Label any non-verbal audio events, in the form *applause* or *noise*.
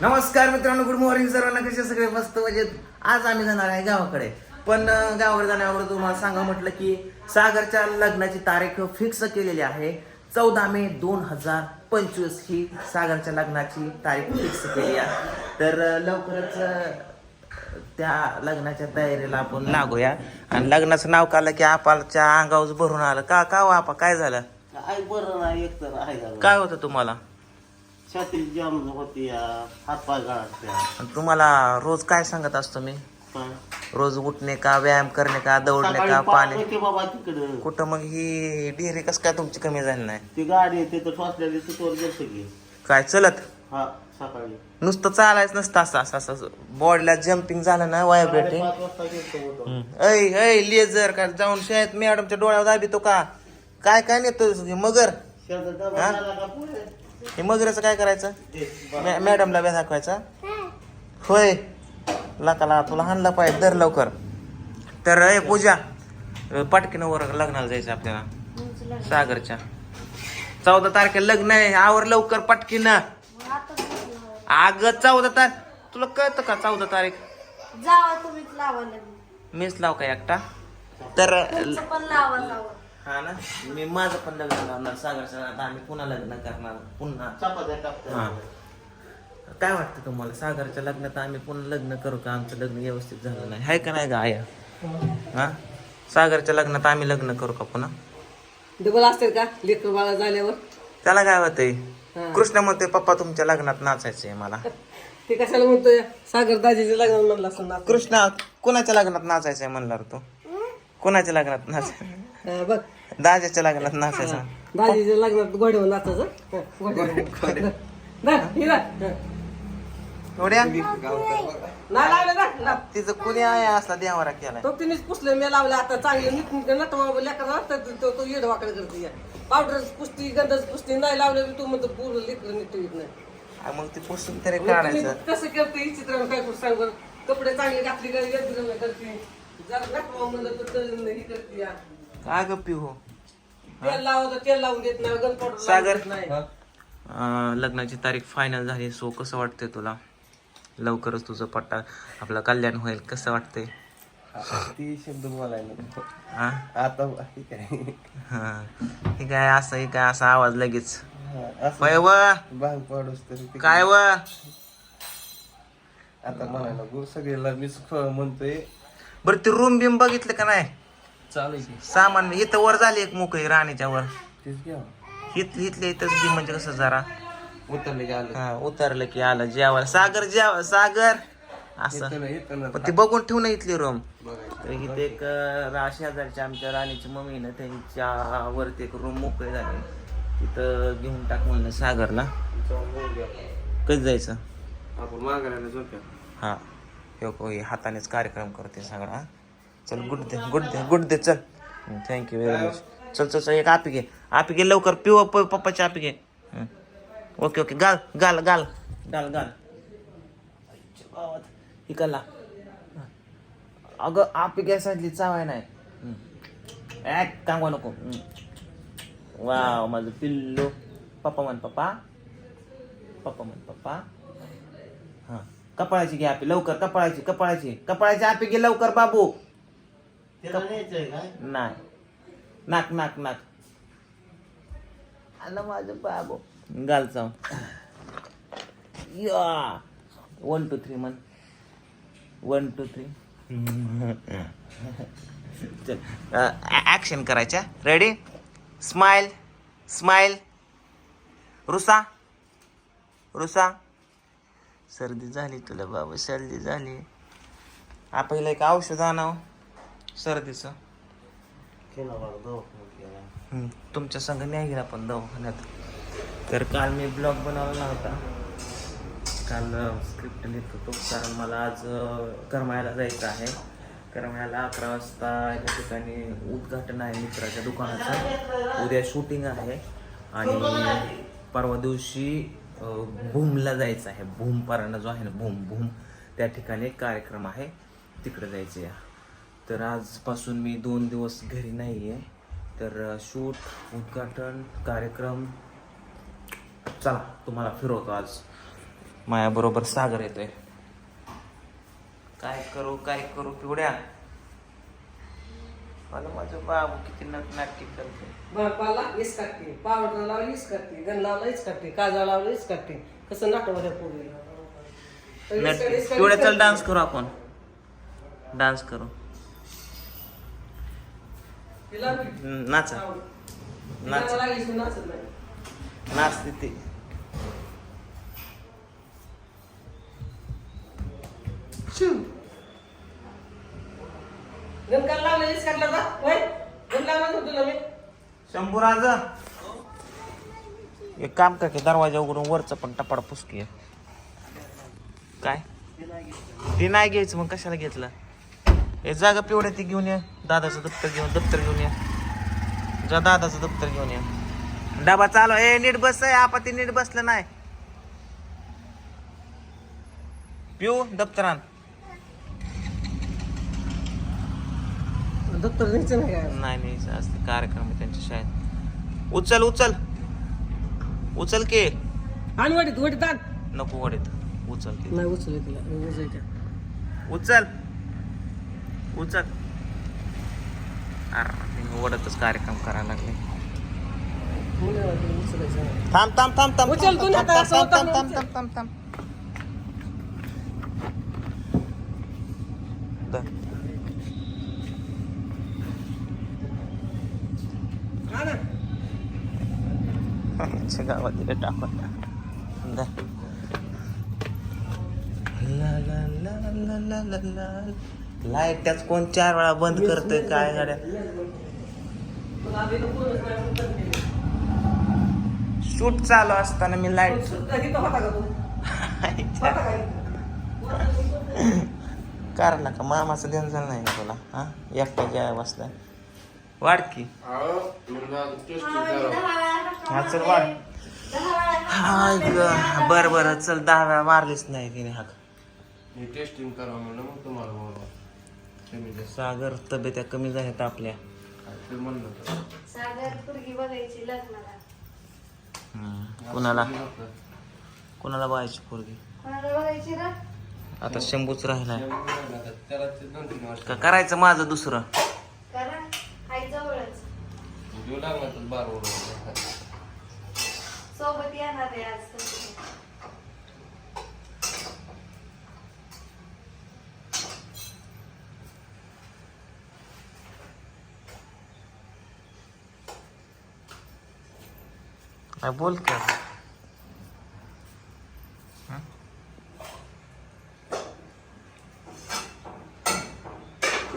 नमस्कार मित्रांनो good morning सर्वांना. कसे सगळे? मस्त मजेत. आज आम्ही जाणार आहे गावाकडे. पण गावाकडे जाण्यावर तुम्हाला सांगा म्हटलं की सागरच्या लग्नाची तारीख फिक्स केलेली आहे. चौदा मे दोन हजार पंचवीस ही सागरच्या लग्नाची तारीख फिक्स केली आहे. तर लवकरच त्या लग्नाच्या तयारीला आपण लागूया. आणि लग्नाचं नाव काढलं की आपाच्या अंगावर भरून आलं. का का हो आपा? काय झालं? आई बरं नाही एक तर काय होतं तुम्हाला? जाम होती आणि तुम्हाला रोज काय सांगत असतो मी? रोज उठणे का व्यायाम करणे का दौडणे का पाणी? होते बाबा तिकडं. कुठं मग ही डिहरी कस काय तुमची कमी झाली नाही? ती गाडी येते तर फसलेली तिथवर गेलते की. काय चलत? हा सकाळी. नुसतं चालायचं नसतं असं असं असं बॉडीला जम्पिंग झालं ना व्हायब्रेटिंग पाच वाजता गेलतो होतो. ऐ ऐ लेझर का जाऊन शाळेत मॅडमच्या डोळ्यावर दाबितो का? काय काय नेतो मगर? का पुढे? हे मगरचं काय करायचं? मॅ- मॅडमला बे दाखवायचा. होय. लाकाला तुला हाणला पाहिजे दर लवकर. तर ए पूजा. पटकीनं वर लग्नाला जायचं आपल्याला. सागरच्या. चौदा तारखेला लग्न आहे. आवर लवकर पटकीनं. अग चौदा तारीख तुला कळतं का चौदा तारीख? जावा तुम्हीच लावा लग्न. मीच लाव का एकटा? तर तुमचं पण लावा जावं हा ना? मी माझं पण लग्न लावणार सागरच्या आता आम्ही पुन्हा लग्न करणार पुन्हा. चपात्या. हा. काय वाटतं तुम्हाला? सागरच्या लग्नात आम्ही पुन्हा लग्न करू का? आमचं लग्न व्यवस्थित झालं नाही. हाय का नाही का आया? हा? सागरच्या लग्नात आम्ही लग्न करू का पुन्हा? डबल असते का? लेकर बाळा झाल्यावर. त्याला काय होतंय? हा. कृष्ण म्हणते पप्पा तुमच्या लग्नात नाचायचंय मला. ते कशाला म्हणतोय? सागर दाजीच्या लग्नाला म्हणला असं ना कृष्णा कोणाच्या लग्नात नाचायचंय? म्हणणार तू. कोणाच्या लग्नात नाचाय बघ. दाजाच्या लग्नात नाचायचं. दाजीच्या लग्नात गोड्यावर नाचायचं. हा. तिचं कुणी आहे असला देवारा केलाय? तो तिनेच पुसलं मी लावलं आता. चांगलं नीट नीट ना तो लेकरा तो तो येड वाकड करते या पावडर पुसती गंधच पुसती. नाही लावलं की तू म्हणतो पूर्ण लेकर नीट येत नाही. मग ती पुसून तरी काढायचं. कसं करते ही चित्र काय करू सांग कपडे चांगले घातले का करते जरा दाखवा म्हणलं तर ही करते या काय गप्पी हो? तेल लावलं तेल लावून देत नाही गन पावडर सागर. नाही. अं, लग्नाची तारीख फायनल झाली सो कसं वाटतंय तुला? लवकरच तुझं पट्टा आपलं कल्याण होईल कसं वाटतंय? ती शब्द बोलायला हा? आता ठीक आहे हा. हे काय असं हे काय असा आवाज लगेच? हा, असं वय व? भांग पाडूस तरी ते- काय व? आता म्हणायला गो सगळ्याला मी म्हणतोय. बरं ते रूम बिम बघितलं का नाही? चालू की? सामान इथं वर झाली एक मोकळी राणीच्या वर. तेच घ्या. हित इथल्या इथंच घे म्हणजे कसं जरा. उतरले की आलं. हा उतरलं की आलं. जेवायला. सागर जेव सागर! असं. पण ते बघून ठेवू ना इथली रूम तर इथे एक अं, राशी हजारच्या आमच्या राणीची मम्मी ना त्यांच्या वरती एक रूम मोकळे झाले. तिथं घेऊन टाक म्हणलं सागरला. कधी जायचं? आपण मागायला झोप्या. हा. हो हो हे हातानेच कार्यक्रम करते सगळा चल good they good they good they चल. थँक्यू व्हेरी मच चल चल चल एक आपी घे आपी घे लवकर पिव पप्पाची आपी घे ओके ओके गाल गाल गाल गाल गाल इकला अगं आपी गॅस सांगितली चावाय नाही. एक ऍक कांगवा नको वा माझं पिल्लू. पप्पा म्हण पप्पा. पप्पा म्हण पप्पा. हां. कपाळाची घे आपी. लवकर कपाळाची कपाळाची. कपाळाची आपी घे लवकर बाबू. त्याला न्यायचंय काय नाही. नाक नाक नाक. आलं माझं बाबू. घाल चाव या. वन टू थ्री मन वन टू थ्री चल. ॲक्शन करायच्या. रेडी स्माइल स्माइल रुसा. रुसा. सर्दी झाली तुला बाबा सर्दी झाली. आपल्याला एक औषध आणावं. सर्दीचं. केला बघा दवाखान्यात केला हम्म, तुमच्या संघ नाही गेला पण दवाखान्यात. तर काल मी ब्लॉग बनवला नव्हता काल स्क्रिप्ट लिहित होतो. कारण मला आज अं, करमाळ्याला जायचं आहे. करमाळ्याला अकरा वाजता एका ठिकाणी उद्घाटन आहे मित्राच्या दुकानाचं. उद्या शूटिंग आहे. आणि परवा दिवशी अं, भूमला जायचं आहे. भूम परांडा जो आहे ना भूम भूम त्या ठिकाणी एक कार्यक्रम आहे. तिकडे जायचं आहे. तर आजपासून मी दोन दिवस घरी नाही आहे तर शूट उद्घाटन कार्यक्रम चला तुम्हाला फिरवतो आज. माझ्याबरोबर सागर येतोय. काय करू काय करू पिवड्या? मला माझं बाबू किती नट नाटकी करते बापाला हीच काढते पावडर लावली हीच काढते गण लावला हीच काढते काजळ लावलं हीच काढते कसं नाटक पोरी नट पिवड्या चल डान्स करू आपण. डान्स करू. लावलं होतं तुला मी. शंभू राज. एक काम कर की दरवाजा उघडून वरचं पण टपाड पुसकी. काय? ती नाही घ्यायचं मग कशाला घेतलं? हे जागा पिवड्या ती घेऊन ये. दादाचं दप्तर घेऊन दप्तर घेऊन ये. जा दादाचं दप्तर घेऊन ये. डबा चालू ए नीट बस आहे आपा ती नीट बसलं नाही. पिऊ दप्तरान दप्तर न्यायचं नाही काय नाही नाही असते कार्यक्रम आहे त्यांच्या शाळेत. उचल उचल. उचल के. आणि वाटीत वाटीत आण. नको वडीत. उचल ते नाही उचल तिला उचल उचल. उचल अरे तिने वडतच कार्यक्रम करायला लागले उचलायचं थांब थांब थांब थांब उचल तू ना थांब, आता, थांब, थांब, स्वतः थांब, उचल. थांब, थांब, थांब. धर. हा ना आमच्या गावात दिले टाकून धर. ला ला ला ला ला ला ला. *laughs* light त्याच कोण चार वेळा बंद करतोय काय गाड्या. शूट चालू असताना मी लाइट का *laughs* का? कारण नका मामाचं झालं नाही का तुला हा? एकटा जेवाय बसलाय वाढ की. हा चल वाढ. हाय ग. बर बर चल दहा वेळा मारलीच नाही तिने हाक टेस्टिंग करा म्हणलं मग तुम्हाला सागर तब्येत्या कमी झाल्यात आपल्या. सागर पुरगी बघायची लग्नाला. हम्म. कुणाला? कुणाला बायची पोरगी? कोणाला बघायची रा? आता शंभूच राहिलाय. त्याला ते दोन तीन वर्ष का करायचं माझं दुसरं? करा. आई जवळच. सोबत येणार आहे आज. तुमच्या. काय बोल की आता.